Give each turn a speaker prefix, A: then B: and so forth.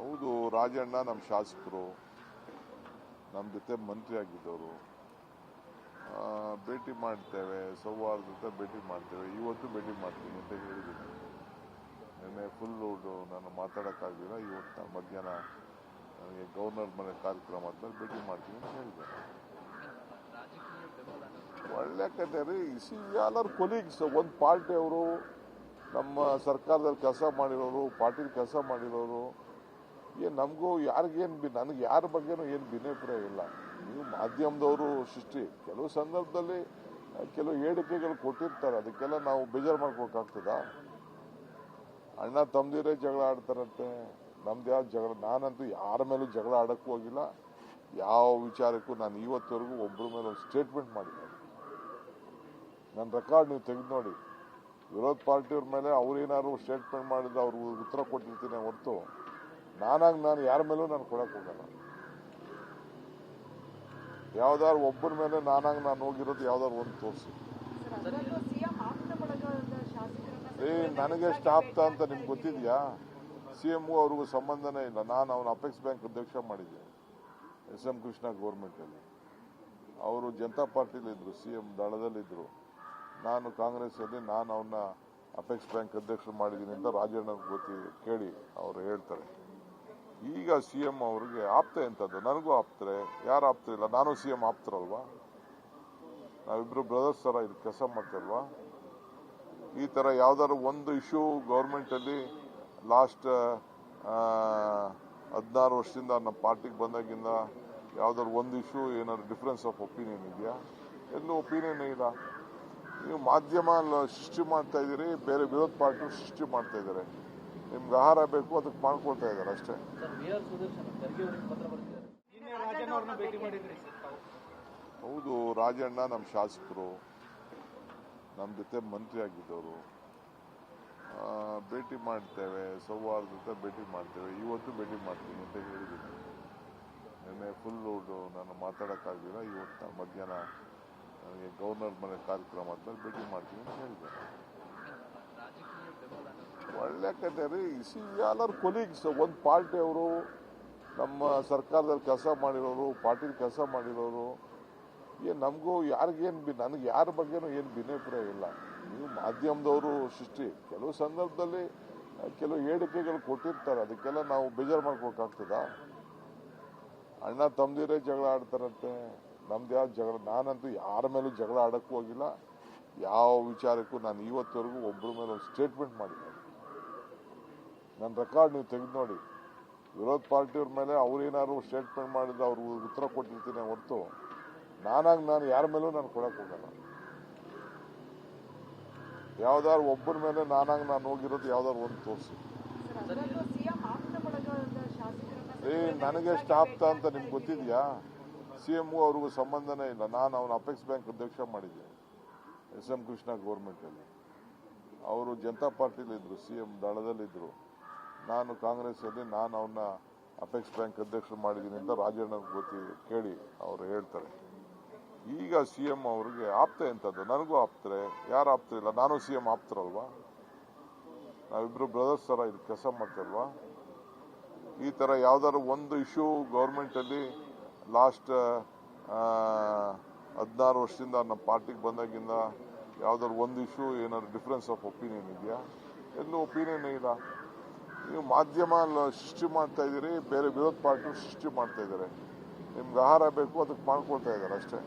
A: ಹೌದು, ರಾಜಣ್ಣ ನಮ್ಮ ಶಾಸಕರು, ನಮ್ಮ ಜೊತೆ ಮಂತ್ರಿ ಆಗಿದ್ದವರು. ಭೇಟಿ ಮಾಡ್ತೇವೆ ಸೌಹಾರ್ದತೆ ಭೇಟಿ ಮಾಡ್ತೇವೆ. ಇವತ್ತು ಭೇಟಿ ಮಾಡ್ತೀನಿ ಅಂತ ಹೇಳಿದ್ದೀನಿ. ನಿನ್ನೆ ಫುಲ್ ರೋಡು ನಾನು ಮಾತಾಡೋಕ್ಕಾಗಲಿಲ್ಲ ಇವತ್ತು ಮಧ್ಯಾಹ್ನ ನನಗೆ ಗವರ್ನರ್ ಮನೆ ಕಾರ್ಯಕ್ರಮ ಆದ್ಮೇಲೆ ಭೇಟಿ ಮಾಡ್ತೀನಿ ಅಂತ ಹೇಳಿದೆ ಒಳ್ಳೆ ಕತೆ ರೀ. ಸಿ ಎಲ್ಲರೂ ಕೊಲೀಗ್ಸ್ ಒಂದು ಪಾರ್ಟಿ ಅವರು ನಮ್ಮ ಸರ್ಕಾರದಲ್ಲಿ ಕೆಲಸ ಮಾಡಿರೋರು ಪಾರ್ಟಿಲಿ ಕೆಲಸ ಮಾಡಿರೋರು, ಏನು ನಮಗೂ ಯಾರಿಗೇನು ಬಿ ನನಗೆ ಯಾರ ಬಗ್ಗೆನೂ ಏನು ಭಿನ್ನಾಭಿಪ್ರಾಯ ಇಲ್ಲ. ನೀವು ಮಾಧ್ಯಮದವರು ಸೃಷ್ಟಿ. ಕೆಲವು ಸಂದರ್ಭದಲ್ಲಿ ಕೆಲವು ಹೇಳಿಕೆಗಳು ಕೊಟ್ಟಿರ್ತಾರೆ. ಅದಕ್ಕೆಲ್ಲ ನಾವು ಬೇಜಾರು ಮಾಡ್ಕೋಕಾಗ್ತದ ಅಣ್ಣ ತಮ್ಮದಿರೇ ಜಗಳ ಆಡ್ತಾರಂತೆ. ನಮ್ದು ಯಾವ ಜಗಳ ನಾನಂತೂ ಯಾರ ಮೇಲೂ ಜಗಳ ಆಡೋಕ್ಕೂ ಹೋಗಿಲ್ಲ. ಯಾವ ವಿಚಾರಕ್ಕೂ ನಾನು ಇವತ್ತವರೆಗೂ ಒಬ್ಬರ ಮೇಲೆ ಒಂದು ಸ್ಟೇಟ್ಮೆಂಟ್ ಮಾಡಿದ್ದೆ ನನ್ನ ರೆಕಾರ್ಡ್ ನೀವು ತೆಗೆದು ನೋಡಿ. ವಿರೋಧ ಪಾರ್ಟಿಯವ್ರ ಮೇಲೆ ಅವ್ರೇನಾದ್ರು ಸ್ಟೇಟ್ಮೆಂಟ್ ಮಾಡಿದ್ರೆ ಅವ್ರಿಗೆ ಉತ್ತರ ಕೊಟ್ಟಿರ್ತೀನಿ ಹೊರತು, ನಾನಾಗಿ ನಾನು ಯಾರ ಮೇಲೂ ನಾನು ಕೊಡಕ್ ಹೋಗಲ್ಲ. ಯಾವ್ದಾದ್ರು ಒಬ್ಬರ ಮೇಲೆ ನಾನಾಗಿ ನಾನು ಹೋಗಿರೋದು ಯಾವ್ದಾದ್ರು ಒಂದು ತೋರಿಸಿ. ಏ, ನನಗೆ ಸ್ಟಾಪ್ತ ಅಂತ ನಿಮ್ಗೆ ಗೊತ್ತಿದೆಯಾ? ಸಿ ಎಂ ಅವ್ರಿಗೂ ಸಂಬಂಧನೇ ಇಲ್ಲ. ನಾನು ಅವನ ಅಪೆಕ್ಸ್ ಬ್ಯಾಂಕ್ ಅಧ್ಯಕ್ಷ ಮಾಡಿದ್ದೆ, ಎಸ್ ಎಂ ಕೃಷ್ಣ ಗೌರ್ಮೆಂಟಲ್ಲಿ ಅವರು ಜನತಾ ಪಾರ್ಟಿಲಿದ್ದರು ಸಿ ಎಂ ದಳದಲ್ಲಿದ್ದರು ನಾನು ಕಾಂಗ್ರೆಸ್ಸಲ್ಲಿ, ನಾನು ಅವನ್ನ ಅಪೆಕ್ಸ್ ಬ್ಯಾಂಕ್ ಅಧ್ಯಕ್ಷರು ಮಾಡಿದ್ದೀನಿ ಅಂತ ರಾಜಣ್ಣ ಗೊತ್ತಿ ಕೇಳಿ ಅವರು ಹೇಳ್ತಾರೆ. ಈಗ ಸಿ ಎಂ ಅವ್ರಿಗೆ ಆಪ್ತೆ ಎಂಥದ್ದು ನನಗೂ ಆಪ್ತರೆ. ಯಾರು ಆಪ್ತರಿಲ್ಲ ನಾನು ಸಿ ಎಂ ಆಪ್ತರಲ್ವಾ? ನಾವಿಬ್ಬರು ಬ್ರದರ್ಸ್ ಥರ ಇದು ಕೆಲಸ ಮಾಡ್ತಲ್ವಾ? ಈ ಥರ ಯಾವ್ದಾದ್ರು ಒಂದು ಇಶ್ಯೂ ಗೌರ್ಮೆಂಟಲ್ಲಿ ಲಾಸ್ಟ್ ಹದಿನಾರು ವರ್ಷದಿಂದ ನಮ್ಮ ಪಾರ್ಟಿಗೆ ಬಂದಾಗಿಂದ ಯಾವ್ದಾದ್ರು ಒಂದು ಇಶ್ಯೂ ಏನಾದ್ರು ಡಿಫ್ರೆನ್ಸ್ ಆಫ್ ಒಪಿನಿಯನ್ ಇದೆಯಾ? ಎಲ್ಲೂ ಒಪಿನಿಯನ್ ಇಲ್ಲ. ನೀವು ಮಾಧ್ಯಮ ಲ- ಸೃಷ್ಟಿ ಮಾಡ್ತಾ ಇದ್ದೀರಿ ಬೇರೆ ವಿರೋಧ ಪಾರ್ಟಿ ಸೃಷ್ಟಿ ಮಾಡ್ತಾ ಇದ್ದಾರೆ. ನಿಮ್ಗೆ ಆಹಾರ ಬೇಕು ಅದಕ್ಕೆ ಮಾಡ್ಕೊಳ್ತಾ ಇದ್ದಾರೆ ಅಷ್ಟೇ. ಹೌದು ರಾಜಣ್ಣ ನಮ್ಮ ಶಾಸಕರು ನಮ್ಮ ಜೊತೆ ಮಂತ್ರಿ ಆಗಿದ್ದವರು. ಆ, ಭೇಟಿ ಮಾಡ್ತೇವೆ ಸೌಹಾರ್ದತೆ ಭೇಟಿ ಮಾಡ್ತೇವೆ. ಇವತ್ತು ಭೇಟಿ ಮಾಡ್ತೀನಿ ಅಂತ ಹೇಳಿದ್ದೀನಿ. ನಿನ್ನೆ ಫುಲ್ಲು ನಾನು ಮಾತಾಡೋಕ್ಕಾಗಲಿಲ್ಲ ಇವತ್ತು ನಾನು ಮಧ್ಯಾಹ್ನ ನನಗೆ ಗವರ್ನರ್ ಮನೆ ಕಾರ್ಯಕ್ರಮ ಆದ್ಮೇಲೆ ಭೇಟಿ ಮಾಡ್ತೀನಿ ಅಂತ ಹೇಳಿದೆ ಒಳ್ಳೆ ಕತೆ ರೀ. ಸಿ ಎಲ್ಲರೂ ಕೊಲೀಗ್ಸ್ ಒಂದು ಪಾರ್ಟಿ ಅವರು, ನಮ್ಮ ಸರ್ಕಾರದಲ್ಲಿ ಕೆಲಸ ಮಾಡಿರೋರು, ಪಾರ್ಟಿಲಿ ಕೆಲಸ ಮಾಡಿರೋರು ಏನು ನಮಗೂ ಯಾರಿಗೇನು ನನಗೆ ಯಾರ ಬಗ್ಗೆನೂ ಏನು ಭಿನ್ನಾಭಿಪ್ರಾಯ ಇಲ್ಲ. ನೀವು ಮಾಧ್ಯಮದವರು ಸೃಷ್ಟಿ. ಕೆಲವು ಸಂದರ್ಭದಲ್ಲಿ ಕೆಲವು ಹೇಳಿಕೆಗಳು ಕೊಟ್ಟಿರ್ತಾರೆ. ಅದಕ್ಕೆಲ್ಲ ನಾವು ಬೇಜಾರು ಮಾಡ್ಕೋಕಾಗ್ತದ ಅಣ್ಣ ತಮ್ಮದಿರೇ ಜಗಳ ಆಡ್ತಾರಂತೆ. ನಮ್ದು ಯಾವ ಜಗಳ ನಾನಂತೂ ಯಾರ ಮೇಲೂ ಜಗಳ ಆಡೋಕ್ಕೂ ಹೋಗಿಲ್ಲ. ಯಾವ ವಿಚಾರಕ್ಕೂ ನಾನು ಇವತ್ತವರೆಗೂ ಒಬ್ಬರ ಮೇಲೆ ಒಂದು ಸ್ಟೇಟ್ಮೆಂಟ್ ಮಾಡಿಲ್ಲ. ನನ್ನ ರೆಕಾರ್ಡ್ ನೀವು ತೆಗೆದು ನೋಡಿ. ವಿರೋಧ ಪಾರ್ಟಿಯವ್ರ ಮೇಲೆ ಅವ್ರೇನಾದ್ರು ಸ್ಟೇಟ್ಮೆಂಟ್ ಮಾಡಿದ್ರೆ ಅವ್ರಿಗೆ ಉತ್ತರ ಕೊಟ್ಟಿರ್ತೀನಿ ಹೊರತು. ನಾನಾಗಿ ನಾನು ಯಾರ ಮೇಲೂ ನಾನು ಕೊಡಕ್ಕೆ ಹೋಗಲ್ಲ. ಯಾವ್ದಾದ್ರು ಒಬ್ಬರ ಮೇಲೆ ನಾನಾಗಿ ನಾನು ಹೋಗಿರೋದು ಯಾವ್ದಾದ್ರು ಒಂದು ತೋರಿಸಿ. ಏ ನನಗೆ ಸ್ಟಾಪ್ತ ಅಂತ ನಿಮ್ಗೆ ಗೊತ್ತಿದ್ಯಾ? ಸಿ ಎಂ ಅವ್ರಿಗೂ ಸಂಬಂಧನೇ ಇಲ್ಲ. ನಾನು ಅವನ ಅಪೆಕ್ಸ್ ಬ್ಯಾಂಕ್ ಅಧ್ಯಕ್ಷ ಮಾಡಿದ್ದೆ, ಎಸ್ ಎಂ ಕೃಷ್ಣ ಗೌರ್ಮೆಂಟಲ್ಲಿ ಅವರು ಜನತಾ ಪಾರ್ಟಿಲಿದ್ದರು ಸಿ ಎಂ ದಳದಲ್ಲಿದ್ದರು ನಾನು ಕಾಂಗ್ರೆಸ್ಸಲ್ಲಿ ನಾನು ಅವನ್ನ ಅಪೆಕ್ಸ್ ಬ್ಯಾಂಕ್ ಅಧ್ಯಕ್ಷ ಮಾಡಿದ್ದೀನಿ ಅಂತ ರಾಜಣ್ಣ ಗೊತ್ತಿ ಕೇಳಿ ಅವರು ಹೇಳ್ತಾರೆ. ಈಗ ಸಿ ಎಂ ಅವ್ರಿಗೆ ಆಪ್ತೆ ಎಂಥದ್ದು ನನಗೂ ಆಪ್ತರೆ. ಯಾರು ಆಪ್ತರಿಲ್ಲ ನಾನು ಸಿ ಎಂ ಆಪ್ತರಲ್ವಾ? ನಾವಿಬ್ಬರು ಬ್ರದರ್ಸ್ ಥರ ಇದು ಕೆಲಸ ಮಾಡ್ತಾರಲ್ವಾ ಈ ಥರ ಯಾವ್ದಾದ್ರು ಒಂದು ಇಶ್ಯೂ ಗೌರ್ಮೆಂಟ್ ಅಲ್ಲಿ ಲಾಸ್ಟ್ ಹದಿನಾರು ವರ್ಷದಿಂದ ನಮ್ಮ ಪಾರ್ಟಿಗೆ ಬಂದಾಗಿಂದ ಯಾವ್ದಾದ್ರು ಒಂದು ಇಶ್ಯೂ ಏನಾದ್ರು ಡಿಫ್ರೆನ್ಸ್ ಆಫ್ ಒಪಿನಿಯನ್ ಇದೆಯಾ? ಎಲ್ಲೂ ಒಪಿನಿಯನ್ ಇಲ್ಲ. ನೀವು ಮಾಧ್ಯಮ ಸೃಷ್ಟಿ ಮಾಡ್ತಾ ಇದ್ದೀರಿ, ಬೇರೆ ವಿರೋಧ ಪಾರ್ಟಿ ಸೃಷ್ಟಿ ಮಾಡ್ತಾ ಇದ್ದಾರೆ. ನಿಮ್ಗೆ ಆಹಾರ ಬೇಕು, ಅದಕ್ಕೆ ಮಾಡ್ಕೊಳ್ತಾ ಇದ್ದಾರೆ ಅಷ್ಟೇ.